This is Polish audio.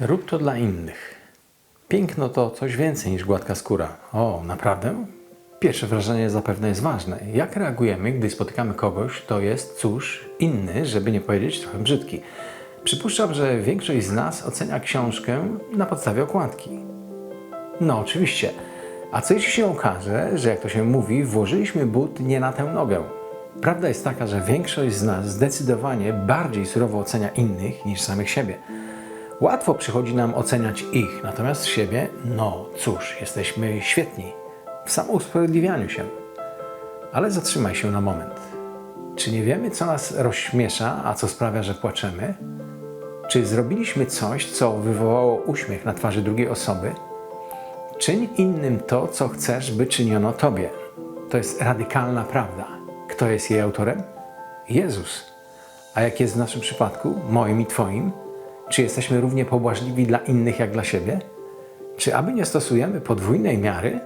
Rób to dla innych. Piękno to coś więcej niż gładka skóra. O, naprawdę? Pierwsze wrażenie zapewne jest ważne. Jak reagujemy, gdy spotykamy kogoś, kto jest, cóż, inny, żeby nie powiedzieć trochę brzydki? Przypuszczam, że większość z nas ocenia książkę na podstawie okładki. No, oczywiście. A co jeśli się okaże, że jak to się mówi, włożyliśmy but nie na tę nogę? Prawda jest taka, że większość z nas zdecydowanie bardziej surowo ocenia innych niż samych siebie. Łatwo przychodzi nam oceniać ich, natomiast siebie, no cóż, jesteśmy świetni w samousprawiedliwianiu się. Ale zatrzymaj się na moment. Czy nie wiemy, co nas rozśmiesza, a co sprawia, że płaczemy? Czy zrobiliśmy coś, co wywołało uśmiech na twarzy drugiej osoby? Czyń innym to, co chcesz, by czyniono Tobie. To jest radykalna prawda. Kto jest jej autorem? Jezus. A jak jest w naszym przypadku, moim i Twoim? Czy jesteśmy równie pobłażliwi dla innych jak dla siebie? Czy aby nie stosujemy podwójnej miary?